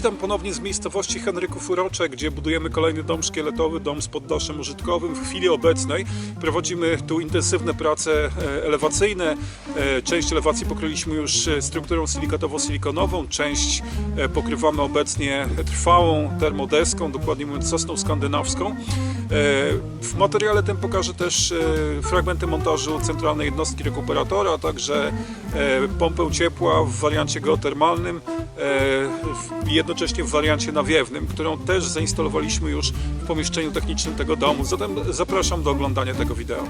Witam ponownie z miejscowości Henryków Urocze, gdzie budujemy kolejny dom szkieletowy, dom z poddaszem użytkowym. W chwili obecnej prowadzimy tu intensywne prace e, elewacyjne. E, Część elewacji pokryliśmy już strukturą silikatowo-silikonową, część e, pokrywamy obecnie trwałą termodeską, dokładnie mówiąc sosną skandynawską. W materiale tym pokażę też fragmenty montażu centralnej jednostki rekuperatora, a także pompę ciepła w wariancie geotermalnym, w- jednocześnie w wariancie nawiewnym, którą też zainstalowaliśmy już w pomieszczeniu technicznym tego domu. Zatem zapraszam do oglądania tego wideo.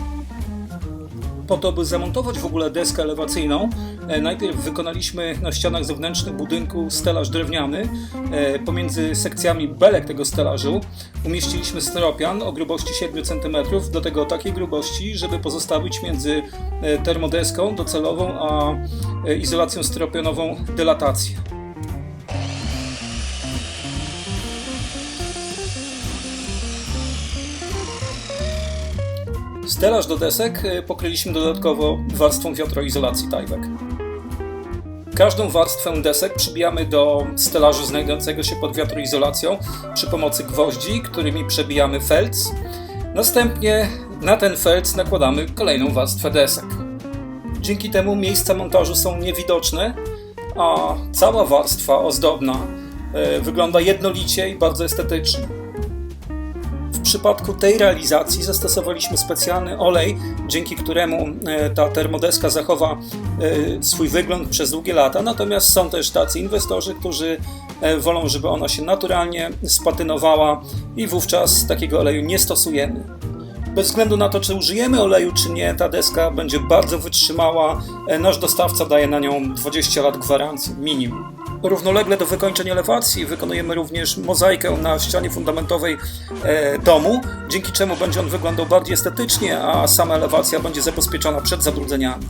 Po to, by zamontować w ogóle deskę elewacyjną, e, najpierw wykonaliśmy na ścianach zewnętrznych budynku stelaż drewniany. E, Pomiędzy sekcjami belek tego stelażu umieściliśmy styropian o grubości 7 cm, do tego takiej grubości, żeby pozostawić między e, termodeską docelową a izolacją styropianową dylatację. Stelaż do desek e, pokryliśmy dodatkowo warstwą wiatroizolacji Tyvek. Każdą warstwę desek przybijamy do stelażu znajdującego się pod wiatroizolacją przy pomocy gwoździ, którymi przebijamy felc. Następnie na ten felc nakładamy kolejną warstwę desek. Dzięki temu miejsca montażu są niewidoczne, a cała warstwa ozdobna e, wygląda jednolicie i bardzo estetycznie. Przypadku tej realizacji zastosowaliśmy specjalny olej, dzięki któremu e, ta termodeska zachowa e, swój wygląd przez długie lata. Natomiast są też tacy inwestorzy, którzy e, wolą, żeby ona się naturalnie spatynowała i wówczas takiego oleju nie stosujemy. Bez względu na to, czy użyjemy oleju, czy nie, ta deska będzie bardzo wytrzymała. Nasz dostawca daje na nią 20 lat gwarancji, minimum. Równolegle do wykończenia elewacji wykonujemy również mozaikę na ścianie fundamentowej e, domu, dzięki czemu będzie on wyglądał bardziej estetycznie, a sama elewacja będzie zabezpieczona przed zabrudzeniami.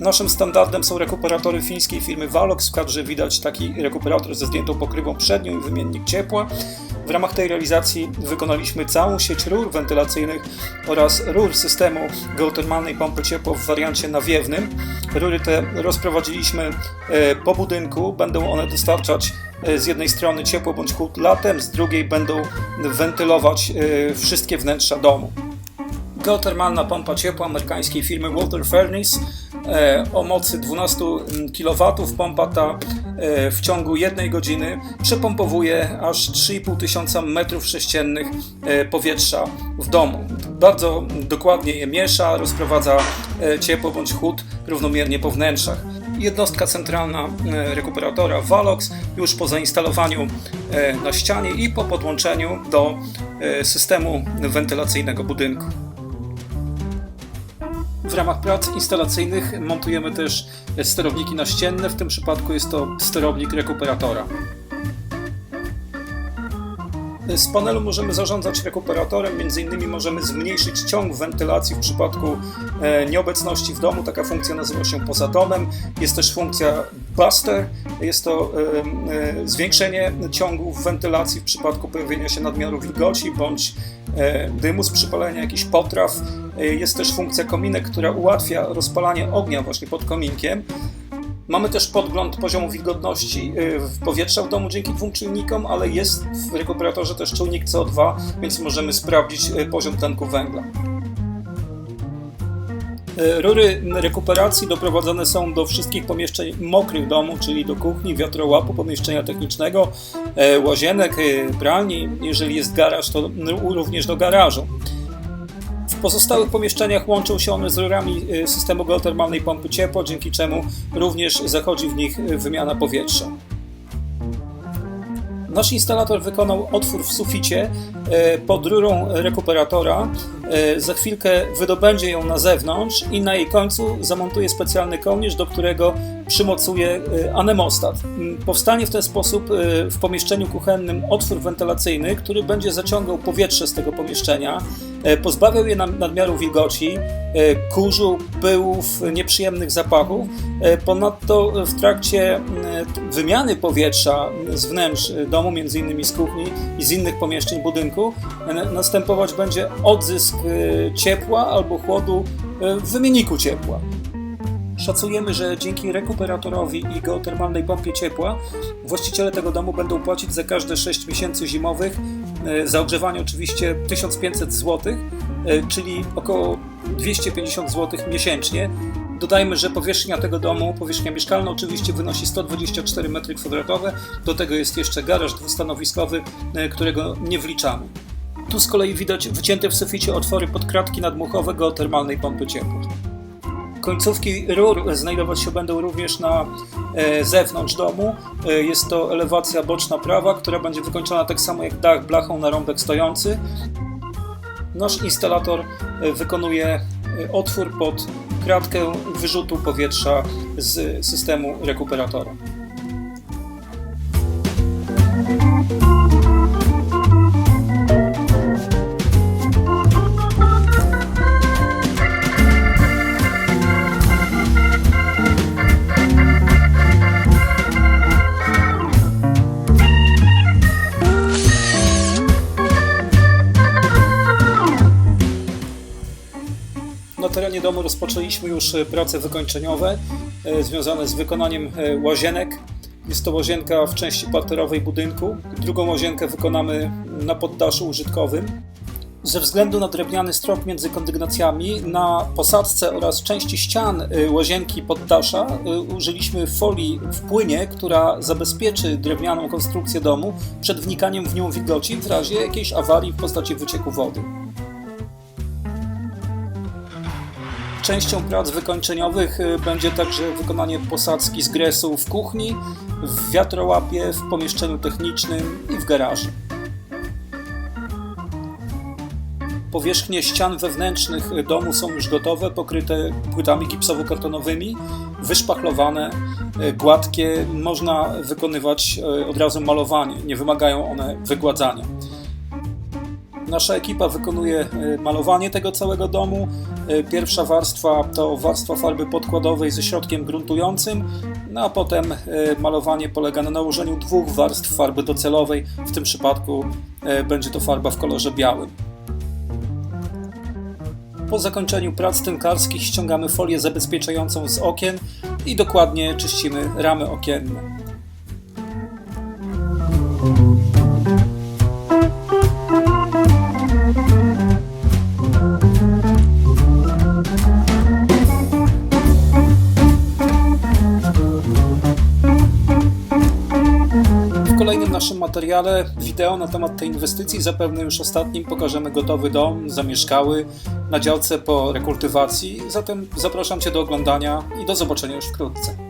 Naszym standardem są rekuperatory fińskiej firmy Valox. W kadrze widać taki rekuperator ze zdjętą pokrywą przednią i wymiennik ciepła. W ramach tej realizacji wykonaliśmy całą sieć rur wentylacyjnych oraz rur systemu geotermalnej pompy ciepła w wariancie nawiewnym. Rury te rozprowadziliśmy e, po budynku. Będą one dostarczać e, z jednej strony ciepło bądź chłód latem, z drugiej będą wentylować e, wszystkie wnętrza domu geotermalna pompa ciepła amerykańskiej firmy Water Furnace o mocy 12 kW. Pompa ta e, w ciągu jednej godziny przepompowuje aż 3,5 tysiąca metrów sześciennych e, powietrza w domu. Bardzo dokładnie je miesza, rozprowadza e, ciepło bądź chłód równomiernie po wnętrzach. Jednostka centralna e, rekuperatora Valox już po zainstalowaniu e, na ścianie i po podłączeniu do e, systemu wentylacyjnego budynku. W ramach prac instalacyjnych montujemy też sterowniki naścienne, w tym przypadku jest to sterownik rekuperatora. Z panelu możemy zarządzać rekuperatorem, między innymi możemy zmniejszyć ciąg wentylacji w przypadku e, nieobecności w domu. Taka funkcja nazywa się poza. Jest też funkcja buster, jest to e, e, zwiększenie ciągu wentylacji w przypadku pojawienia się nadmiaru wilgoci bądź dymu z przypalenia jakichś potraw. Jest też funkcja kominek, która ułatwia rozpalanie ognia właśnie pod kominkiem. Mamy też podgląd poziomu wilgotności y, w powietrza w domu dzięki dwóm czujnikom, ale jest w rekuperatorze też czujnik CO2, więc możemy sprawdzić y, poziom tlenku węgla. Y, Rury rekuperacji doprowadzone są do wszystkich pomieszczeń mokrych domu, czyli do kuchni, wiatrołapu, pomieszczenia technicznego, łazienek, pralni. Jeżeli jest garaż, to również do garażu. W pozostałych pomieszczeniach łączą się one z rurami y, systemu geotermalnej pompy ciepła, dzięki czemu również zachodzi w nich y, wymiana powietrza. Nasz instalator wykonał otwór w suficie e, pod rurą rekuperatora. Za chwilkę wydobędzie ją na zewnątrz i na jej końcu zamontuje specjalny kołnierz, do którego przymocuje anemostat. M, Powstanie w ten sposób w pomieszczeniu kuchennym otwór wentylacyjny, który będzie zaciągał powietrze z tego pomieszczenia, pozbawiał je nadmiaru wilgoci, e, kurzu, pyłów, nieprzyjemnych zapachów. E, Ponadto w trakcie wymiany powietrza z wnętrz domu, między innymi z kuchni i z innych pomieszczeń budynku, następować będzie odzysk e, ciepła albo chłodu e, w wymienniku ciepła. Szacujemy, że dzięki rekuperatorowi i geotermalnej pompie ciepła właściciele tego domu będą płacić za każde 6 miesięcy zimowych e, za ogrzewanie oczywiście 1500 zł, e, czyli około 250 zł miesięcznie. Dodajmy, że powierzchnia tego domu, powierzchnia mieszkalna oczywiście wynosi 124 m2. Do tego jest jeszcze garaż dwustanowiskowy, e, którego nie wliczamy. Tu z kolei widać wycięte w suficie otwory podkradki nadmuchowe geotermalnej pompy ciepła. Końcówki rur znajdować się będą również na e, zewnątrz domu. E, Jest to elewacja boczna prawa, która będzie wykończona tak samo jak dach blachą na rąbek stojący. Nasz instalator e, wykonuje otwór pod kratkę wyrzutu powietrza z systemu rekuperatora. Na terenie domu rozpoczęliśmy już e, prace wykończeniowe e, związane z wykonaniem e, łazienek. Jest to łazienka w części parterowej budynku. Drugą łazienkę wykonamy na poddaszu użytkowym. Ze względu na drewniany strop między kondygnacjami na posadzce oraz części ścian łazienki poddasza użyliśmy folii w płynie, która zabezpieczy drewnianą konstrukcję domu przed wnikaniem w nią wilgoci w razie jakiejś awarii w postaci wycieku wody. Częścią prac wykończeniowych y, będzie także wykonanie posadzki z gresu w kuchni, w wiatrołapie, w pomieszczeniu technicznym i w garażu. Powierzchnie ścian wewnętrznych domu są już gotowe, pokryte płytami gipsowo-kartonowymi, wyszpachlowane, y, gładkie. Można wykonywać y, od razu malowanie, nie wymagają one wygładzania. Nasza ekipa wykonuje y, malowanie tego całego domu. Y, Pierwsza warstwa to warstwa farby podkładowej ze środkiem gruntującym, no a potem y, malowanie polega na nałożeniu dwóch warstw farby docelowej. W tym przypadku będzie to farba w kolorze białym. Po zakończeniu prac tynkarskich ściągamy folię zabezpieczającą z okien i dokładnie czyścimy ramy okienne. Materiale wideo na temat tej inwestycji, zapewne już ostatnim, pokażemy gotowy dom, zamieszkały na działce po rekultywacji. Zatem zapraszam Cię do oglądania i do zobaczenia już wkrótce.